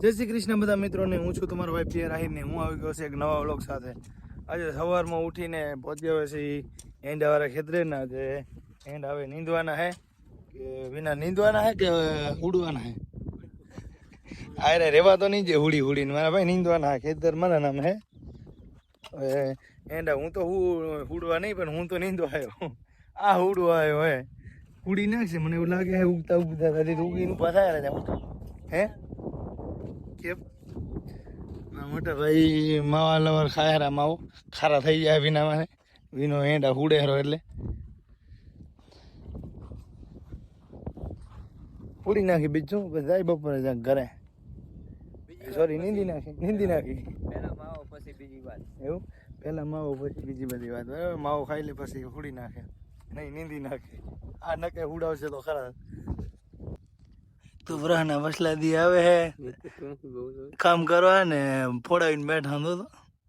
જય શ્રી કૃષ્ણ બધા મિત્રોને. હું છું તમારો ભાઈ પિયર આહિર ને. હું આવી ગયો છે એક નવા વ્લોગ સાથે. આજે સવારમાં ઉઠીને પહોંચ્યો હોય છે એંડાવાળા ખેતરે ને જે એંડ હવે નીંદવાના હે કે વિના નીંદવાના હે કે ઉડવાના હે? આરે રેવા તો નહીં જે હુડી હુડીને. મારા ભાઈ નીંદવાના ખેતર. મારા નામ હે. એન્ડ હું તો હું હુડવા નહીં, પણ હું તો નીંદવા આવ્યો આ હુડવા આવ્યો હે. હુડી નાખશે. મને એવું લાગે ઉગતા ઉગતા ઉગીને પાછા હે? કેમ? મોટા ભાઈ માવા લવર ખાયરા માવો ખારા થઈ જાય વિના મારે. વિનો હેંડા હુડેરો એટલે. ઉડી નાખી બીજું જાય બપોરે જાય ઘરે. સોરી નીંદી નાખી નીંદી નાખી. પેલા માવો પછી બીજી વાત. એવું? પહેલા માવો પછી બીજી બધી વાત. માવો ખાઈ લે પછી હુડી નાખે. નહીં નીંદી નાખે. આ નકે હુડાવશે તો ખરા. તુવરાના મસલા દી આવે હે. કામ કરવા ને ફોડાવીને બેઠા હતો તો.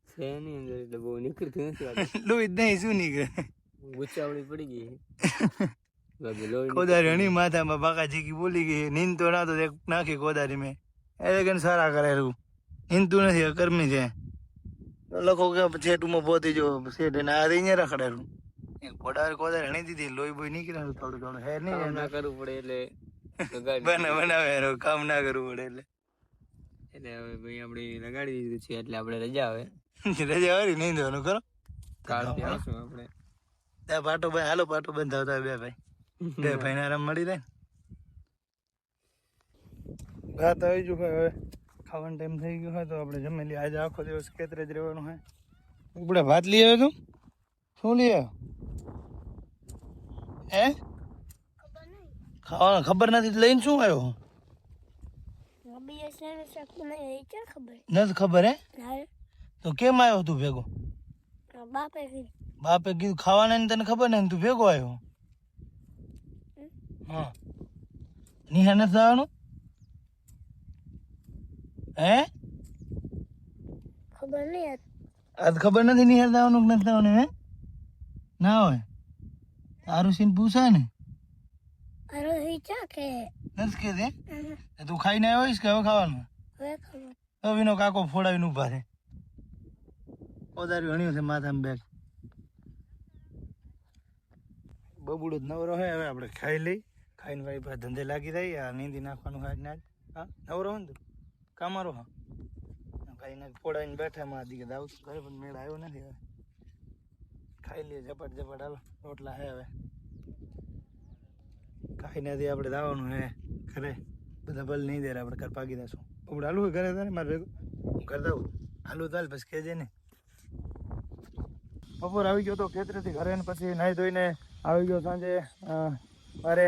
છે ની અંદર એટલે બહુ નીકળતું નથી લોહી નહીં શું નીકળે? ગુચાવડી પડી ગઈ. કોદારી હણી માથામાં બાકા જીકી બોલી ગઈ. નીંદ તો ના તો નાખી કોદારી મેં. એટલે કે સારા કરેલું નીંદતું નથી કર્મી છે. લખો કે છેટુમાં પોતી જો શેઠ એને આ અહીંયા રખડેલું કોદારી કોદારી હણી દીધી લોહી બોઈ નીકળે થોડું થોડું હે નહીં ના કરવું પડે એટલે બને બનાવે કામ ના કરવું પડે એટલે. હવે ભાઈ આપણે લગાડી દીધું છે એટલે આપણે રજા આવે. રજા વાળી નીંદવાનું કરો કાલથી આવશું આપણે ત્યાં પાટો ભાઈ હાલો પાટો બંધ આવતા બે ભાઈ. બે ભાઈ આરામ મળી રહે ભાત આવી ગયું હવે ખાવાનો ટાઈમ થઈ ગયો હોય તો આપણે જમી આજે આખો દિવસ ખેતરે જ રહેવાનું હોય. આપણે ભાત લઈ આવ્યો તું? શું લઈ આવ્યો? હે? ખાવાનું ખબર નથી લઈને શું આવ્યો? નથી ખબર હે? તો કેમ આવ્યો તું ભેગો? બાપે કીધું. બાપે કીધું ખાવાના તને ખબર નહીં તું ભેગો આવ્યો? હા. નિહા નથી આવવાનું હે? ખબર નહીં આજ ખબર નથી નિહાર જવાનું કે નથી જવાનું હે? ના હોય. તારું સીન પૂછાય ને. નથી કે તું ખાઈને આવ્યો આવીશ કે હવે ખાવાનું? હવે વિનો કાકો ફોડાવીને ઊભા છે ઓદારી વણ્યું છે માથામાં બેગ. બબુડો જ નવરો હોય હવે આપણે ખાઈ લઈ. ખાઈને ભાઈ ભાઈ ધંધે લાગી જાય આ નીંદી નાખવાનું હોય ને હા નવરો હોય ને તું? કામારો હા? ભાઈને ફોડાવીને બેઠા માં દીકે દાવ ઘરે પણ મેળ આવ્યો નથી હવે. ખાઈ લઈએ ઝપટ ઝપટ હાલો. રોટલા હે હવે. ખાઈ નથી, આપણે દાવાનું હે. ઘરે બધા ભલ નહીં દે આપણે ઘર પાકી દઈશું. આપણે હાલું ઘરે તારે, મારે હું ઘર દઉં. હાલું ચાલ પછી કહેજે ને. બપોર આવી ગયો તો ખેતરેથી ઘરે ને પછી નાહી ધોઈને આવી ગયો સાંજે મારે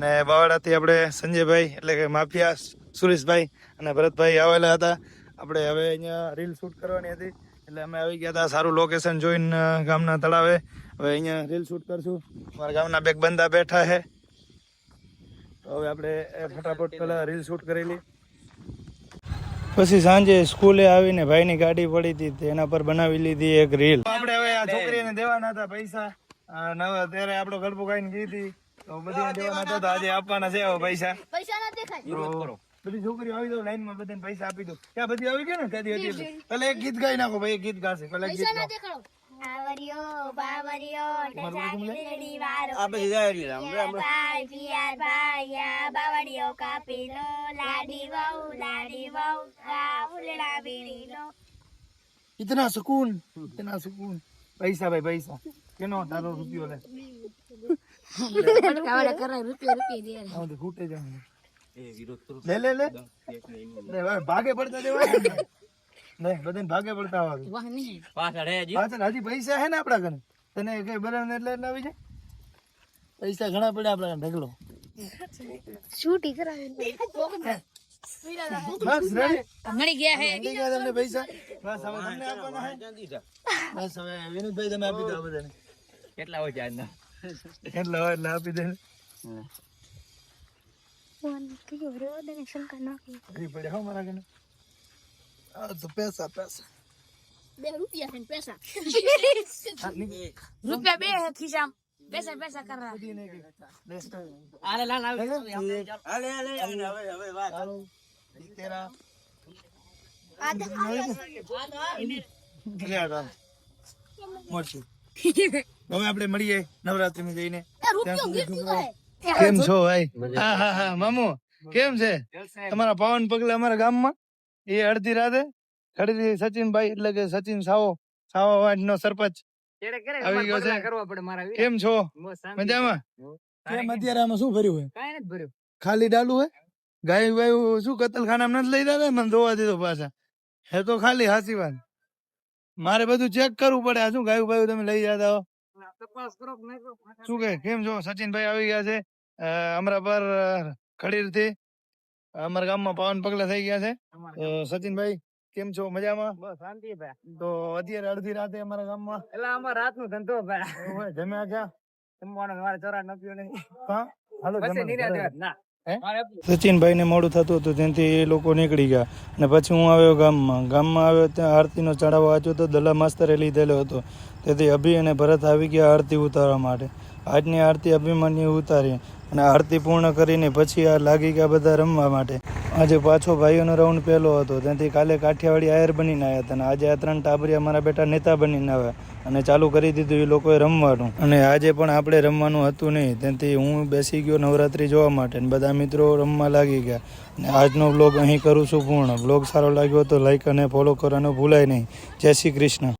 ને બાવાડાથી આપણે સંજયભાઈ, એટલે કે માફિયા, સુરેશભાઈ અને ભરતભાઈ આવેલા હતા. આપણે હવે અહીંયા રીલ શૂટ કરવાની હતી, એટલે અમે આવી ગયા હતા સારું લોકેશન જોઈને ગામના તળાવે. હવે અહીંયા રીલ શૂટ કરશું. અમારા ગામના બેગ બંદા બેઠા તો હવે આપણે ફટાફટ પહેલા રીલ શૂટ કરેલી પછી સાંજે સ્કૂલે આવીને ભાઈની ગાડી પડી હતી તેના પર બનાવી લીધી એક રીલ આપણે હવે આ છોકરીને દેવાના હતા પૈસા. આ નવા ત્યારે આપણો ગળપો ખાઈને ગઈ હતી. તો બધી દેવાના હતા આજે આપવાના છે પૈસા. પૈસા ના દેખાય. બધી છોકરીઓ આવી દો લાઈનમાં બધાને પૈસા આપી દો ક્યાં બધી આવી ગઈ ને ત્યાંથી પેલા એક ગીત ગાઈ નાખો ભાઈ એક ગીત ગાશે. પેલા ગીત આવરિયો બાવરિયો ટેટાડી વારો. આ પછી જાય રામ રામ ભાઈ પિયાર ભાઈ આ બાવરિયો કાપી લો લાડી વહુ લાડી વહુ આ ઉલડા બીડી લો ઇતના સુકૂન ઇતના સુકૂન. પૈસા ભાઈ પૈસા. કેનો તારો રૂપિયો લે? કાવડા કરા રૂપિયા રૂપિયા દે આમ તો ખૂટે જાવ એ વિરોધ લે લે લે. લે ભાગે પડતા દેવા ને બધાને ભાગે પડતા આવવા વાહ નહીં. પાછળ હે હજી. પાછળ હજી પૈસા હે ને આપણા ઘરે? તને કઈ બરાબર એટલે એટલે આવી જાય પૈસા ઘણા પડ્યા આપણા ઢગલો. છૂટી કરાવી બસ ready? ગયા હે ગયા તમને પૈસા? બસ હવે તમને આપવાના હે બસ હવે વિનોદભાઈ તમે આપી દો આ બધાને. કેટલા હોય એટલે હોય એટલે આપી દે પડ્યા હો મારા ઘરે. તો પૈસા પૈસા બે રૂપિયા છે પૈસા રૂપિયા બે હે ખિસ્સામાં પૈસા પૈસા કરા બધી નહીં ગઈ. લે. આલે લાલ એક, આલે આલે હવે હવે વાત તેરા હવે આપણે મળીએ નવરાત્રીમાં જઈને ત્યાં સુધી છોકરાઓ- કેમ છો ભાઈ હા હા હા મામુ કેમ છે તમારા પાવન પગલે અમારા ગામમાં એ અડધી રાતે ખરીદી સચિનભાઈ એટલે કે સચિન સાવો સાવા વાડ નો સરપંચ આવી ગયો છે. કરવા પડે મારા વીર. કેમ છો? મજામાં? કેમ અત્યારે આમાં શું ભર્યું હોય? કાંઈ નથી ભર્યું. ખાલી ડાલુ હે ગાય વાય શું કતલખાના નથી લઈ જતા? મને ધોવા દીધો પાછા. હે તો ખાલી હાસી વાત. મારે બધું ચેક કરવું પડે. આ શું ગાયું ભાઈ તમે લઈ જતા હો. શું કે? કેમ છો? સચિનભાઈ આવી ગયા છે અમરાપર ખડીરથી અમારા ગામમાં પાવન પગલા થઈ ગયા છે. સચિનભાઈ કેમ છો? મજામાં? બસ શાંતિ ભાઈ તો અત્યારે અડધી રાતે અમારા ગામમાં? એટલે આમાં રાત નો ધંધો ભાઈ જમ્યા ક્યાં? જમવાનો મારે ચોરા નપ્યો નહીં. હા? હાલો. ના. સચિનભાઈ ને મોડું થતું હતું જેથી એ લોકો નીકળી ગયા. અને પછી હું આવ્યો ગામમાં. ગામમાં આવ્યો ત્યાં આરતીનો ચડાવો વાંચ્યો તો દલા માસ્તરે લીધેલો હતો. તેથી અભિ અને ભરત આવી ગયા આરતી ઉતારવા માટે. આજની આરતી અભિમન્યુ ઉતારી અને આરતી પૂર્ણ કરીને પછી આ લાગી ગયા બધા રમવા માટે. આજે પાછો ભાઈઓનો રાઉન્ડ પહેલો હતો. ત્યાંથી કાલે કાઠિયાવાડી આયર બનીને આવ્યા હતા અને આજે આ ત્રણ ટાબરિયા મારા બેટા નેતા બનીને આવ્યા અને ચાલુ કરી દીધું એ લોકોએ રમવાનું. અને આજે પણ આપણે રમવાનું હતું નહીં. ત્યાંથી હું બેસી ગયો નવરાત્રી જોવા માટે અને બધા મિત્રો રમવા લાગી ગયા. અને આજનો બ્લોગ અહીં કરું છું પૂર્ણ. બ્લોગ સારો લાગ્યો તો લાઈક અને ફોલો કરવાનું ભૂલાય નહીં. જય શ્રી કૃષ્ણ.